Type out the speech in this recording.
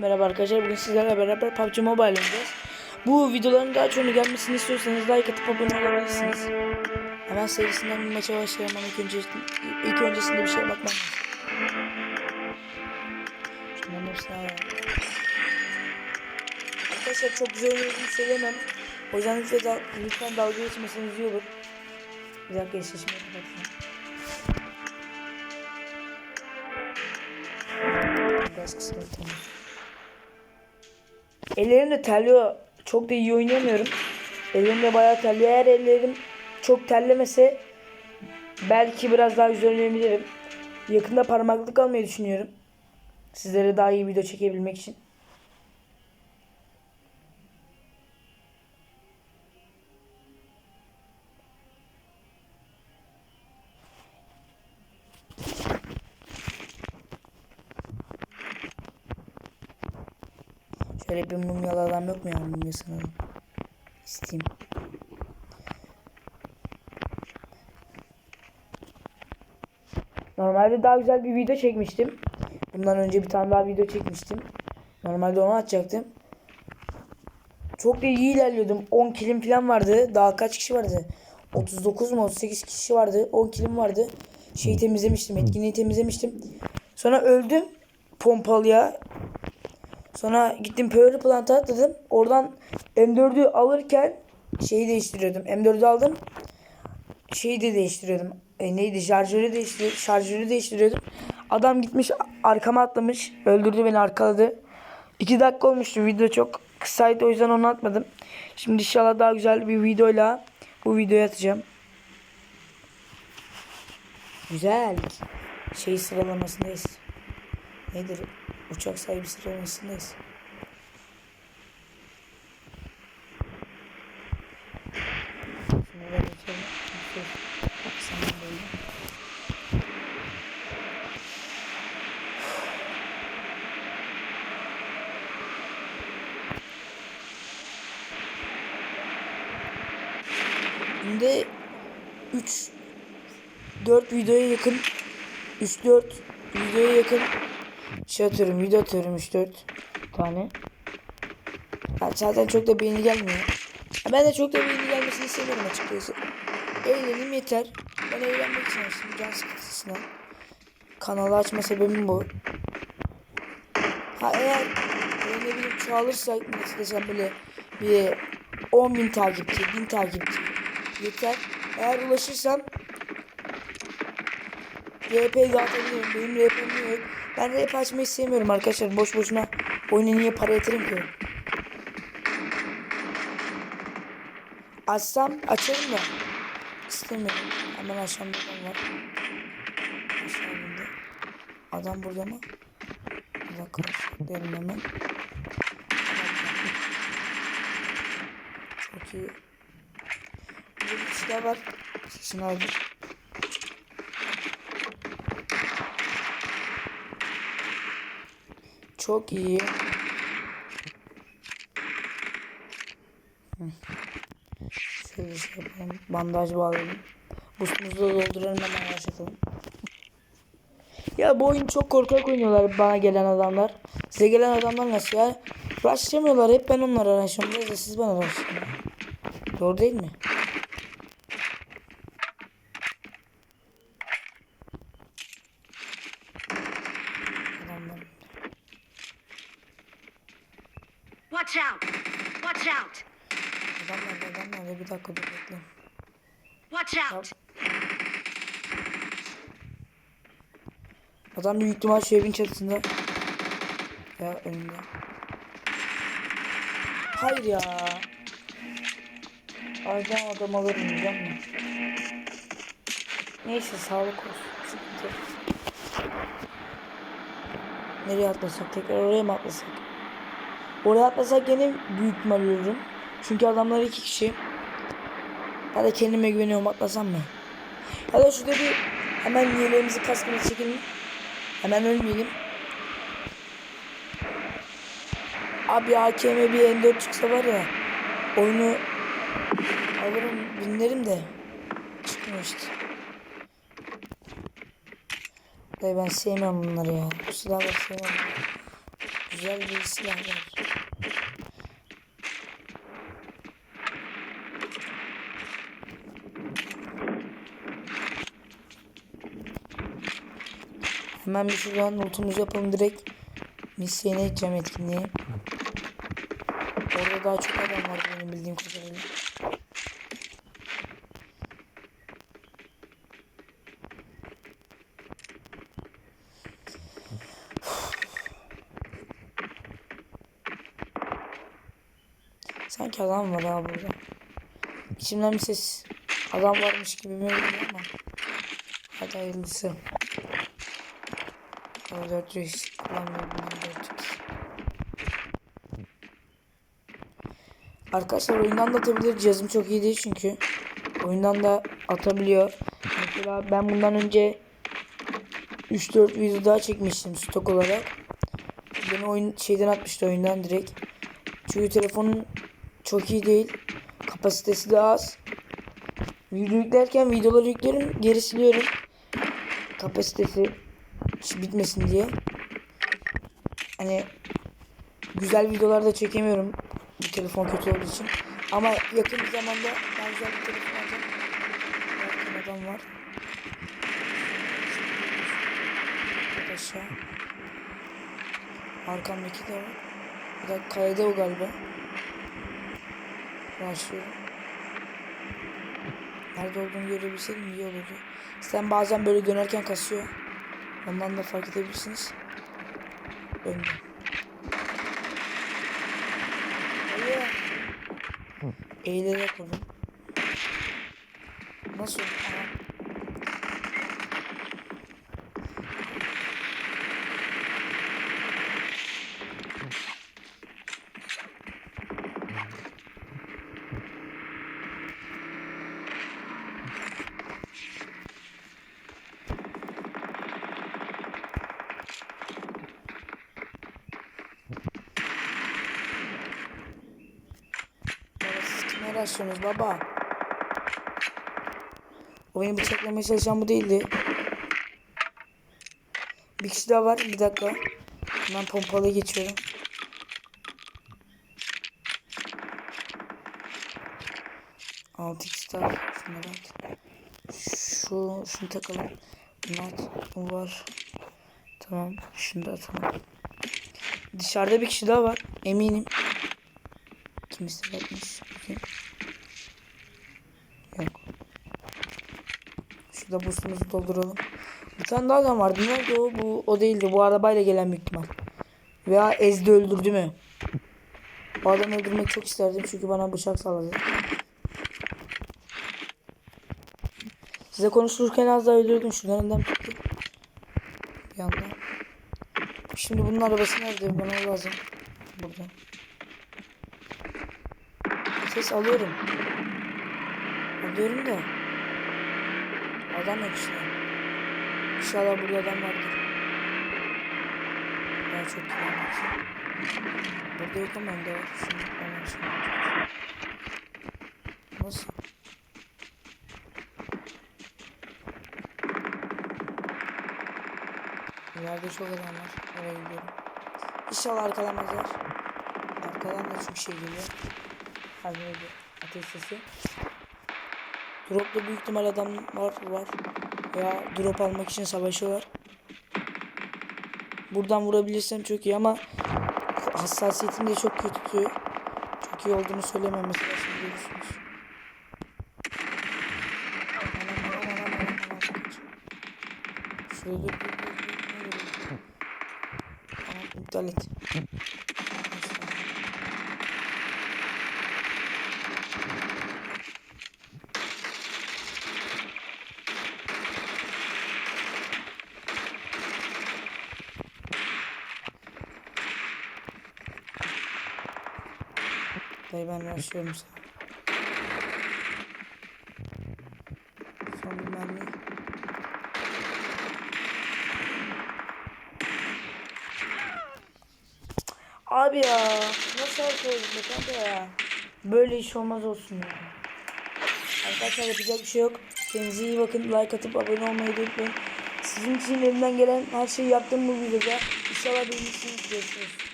Merhaba arkadaşlar bugün sizlerle beraber PUBG Mobile oynayacağız. Bu videoların daha çok gelmesini istiyorsanız like atıp abone olabilirsiniz. Hemen serisinden bir maça başlayalım ama ilk, önce, ilk öncesinde bir şeye bakmam lazım. Alalım. Arkadaşlar çok güzel oynadığımı söyleyemem. O yüzden lütfen, dal lütfen dalga geçmeseniz iyi olur. Bir dakika eşleşmeyi kapatayım. Biraz kısalım tamam. Ellerim de terliyor. Çok da iyi oynayamıyorum. Ellerim de bayağı terliyor. Eğer ellerim çok terlemese belki biraz daha güzel oynayabilirim. Yakında parmaklık almayı düşünüyorum. Sizlere daha iyi video çekebilmek için. Şöyle bir mumyalı adam yok mu ya mumya sanırım. İsteyeyim. Normalde daha güzel bir video çekmiştim. Bundan önce bir tane daha video çekmiştim. Normalde onu atacaktım. Çok da iyi ilerliyordum. 10 kilim falan vardı. Daha kaç kişi vardı? 39 mu 38 kişi vardı. 10 kilim vardı. Şeyi temizlemiştim. Etkinliği temizlemiştim. Sonra öldüm. Pompalıya. Sonra gittim power plant'a atladım. Oradan M4'ü alırken şeyi değiştiriyordum. M4'ü aldım. Şeyi de değiştiriyordum. E, neydi? Şarjörü değiştir şarjörü değiştiriyordum. Adam gitmiş arkama atlamış. Öldürdü beni arkaladı. 2 dakika olmuştu. Video çok kısaydı o yüzden onu atmadım. Şimdi inşallah daha güzel bir videoyla bu videoyu atacağım. Güzel. Şey sıralamasındayız. Nedir? Uçak sahibi sıralamasındayız. Şimdi 3 4 videoya yakın 3 4 videoya yakın şey atıyorum video atıyorum 3 4 tane. Ha, zaten çok da beğeni gelmiyor. Ben de çok da beğeni gelmesini istemiyorum açıkçası. Eğlenim yeter. Ben eğlenmek açtım can sıkıntısına. Kanalı açma sebebim bu. Ha eğer ne bileyim çoğalırsa nasıl desem böyle bir 10 bin takipçi, 1000 takipçi yeter. Eğer ulaşırsam RP dağıtabilirim. Benim RP'm yok. Ben RP açmayı sevmiyorum arkadaşlar. Boş boşuna oyuna niye para yatırayım ki? Açsam açarım da. İstemiyorum. Hemen aşağımda adam var. Aşağımda. Adam burada mı? Bir dakika. Derim hemen. Çok iyi. Bir silah var. Sesini aldım. Çok iyi. Şöyle şey yapalım. Bandaj bağlayalım. Boostumuzu da dolduralım hemen başlayalım. Ya bu oyun çok korkak oynuyorlar bana gelen adamlar. Size gelen adamlar nasıl ya? Rushlamıyorlar hep ben onlara rushlıyorum. Da siz bana rushlayın. Doğru değil mi? Adamlar. Watch out! Watch out! Adamlar adamlar bir dakika dur bekle. Watch out! Adam büyük ihtimal şu evin çatısında. Ya önünde. Hayır ya. Alacağım adam alırım diyeceğim mi? Neyse sağlık olsun. Sıkıntı. Nereye atlasak? Tekrar oraya mı atlasak? Oraya atlasak gene büyük ihtimal ölürüm. Çünkü adamlar iki kişi. Ben de kendime güveniyorum atlasam mı? Ya da şurada bir hemen yeleğimizi kaskımızı çekelim. Hemen ölmeyelim. Abi AKM bir M4 çıksa var ya oyunu alırım dinlerim de çıkmıyor işte. Dayı ben sevmiyorum bunları ya. Bu silahları sevmiyorum. Güzel bir silah var. Hemen bir şuradan notumuzu yapalım direkt. Misyene gideceğim etkinliğe. Orada daha çok adam var benim bildiğim kadarıyla. Sanki adam var abi burada. İçimden bir ses adam varmış gibi mi ama. Hadi hayırlısı. O 400 kullanmıyorum ben 400. Arkadaşlar oyundan da atabilir. Cihazım çok iyi değil çünkü. Oyundan da atabiliyor. Mesela ben bundan önce 3-4 video daha çekmiştim stok olarak. Beni oyun şeyden atmıştı oyundan direkt. Çünkü telefonun çok iyi değil. Kapasitesi de az. Video yüklerken videoları yüklerim, geri siliyorum. Kapasitesi bitmesin diye. Hani güzel videolar da çekemiyorum. Bu telefon kötü olduğu için. Ama yakın bir zamanda ben güzel bir telefon alacağım. Yakın adam var. Aşağı. Arkamdaki de var. Bir dakika kayada o galiba. Başlıyorum. Nerede olduğunu görebilseydim iyi olurdu. Sen bazen böyle dönerken kasıyor. Ondan da fark edebilirsiniz. Önde. Hayır. Eğilerek vurdum. Nasıl? Aha. Baba rastlıyorsunuz baba? O beni bıçaklamaya çalışan bu değildi. Bir kişi daha var. Bir dakika. Hemen pompalıya geçiyorum. Altı kişi daha. Şunları. Şu, şunu takalım. Bunu. Bu var. Tamam. Şunu da atalım. Dışarıda bir kişi daha var. Eminim. Kim istek atmış? Bakayım. Yok. Şurada boostumuzu dolduralım. Bir tane daha adam vardı. Nerede o? Bu o değildi. Bu arabayla gelen büyük ihtimal. Veya ezdi öldürdü mü? Bu adamı öldürmek çok isterdim çünkü bana bıçak salladı. Size konuşurken az daha öldürdüm. Şunlarından bitti. Bir anda. Şimdi bunun arabası nerede? Bana o lazım. Burada. Ses alıyorum. Alıyorum da. Adam yok işte. İnşallah burada adam vardır. Daha çok kilometre. Burada yok ama önde var. Şimdi hemen şimdi. Nasıl? İleride çok adam var. Oraya gidiyorum. İnşallah arkalamazlar. Arkadan da çok şey geliyor. Öyle ateş sesi. Drop'ta büyük ihtimal adamlar var. Veya drop almak için savaşıyorlar. Buradan vurabilirsem çok iyi ama hassasiyetim de çok kötü tutuyor. Çok iyi olduğunu söylemem mesela şimdi görürsünüz. Şurada dur, dur, dur, dur, dur. İptal et. Dayı ben başlıyorum sana. Son bir mermi. Abi ya nasıl yapıyoruz kanka ya. Böyle iş olmaz olsun ya. Arkadaşlar yapacak bir şey yok. Kendinize iyi bakın. Like atıp abone olmayı da unutmayın. Sizin için elimden gelen her şeyi yaptım bu videoda. İnşallah beğenirsiniz. Görüşürüz.